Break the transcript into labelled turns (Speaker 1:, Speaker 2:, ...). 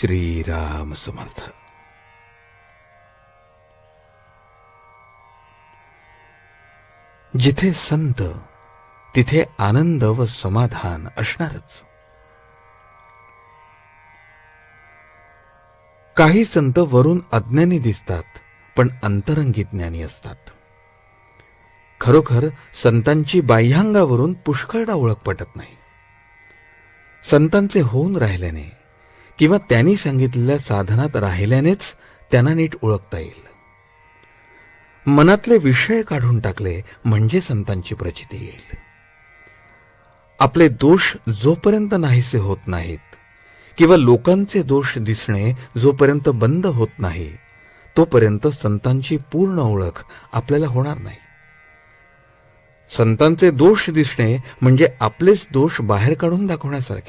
Speaker 1: श्रीराम समर्थ। जिथे संत तिथे आनंद व समाधान असणारच। काही संत वरून अज्ञानी दिसतात पण अंतरंगी ज्ञानी असतात। खरोखर संतांची बाह्यांगावरून पुष्कळदा ओळख पटत नाही। संतांचे होऊन राहिल्याने किंवा त्यांनी सांगितलेल्या साधनात राहिल्यानेच त्यांना नीट ओळखता येईल. मनातले विषय काढून टाकले म्हणजे संतांची प्रचिती येईल. आपले दोष जोपर्यंत नाहीसे होत नाहीत किंवा लोकांचे दोष दिसणे जोपर्यंत बंद होत नाही तोपर्यंत संतांची पूर्ण ओळख आपल्याला होणार नाही. संतांचे दोष दिसणे म्हणजे आपलेच दोष बाहेर काढून दाखवण्यासारखे.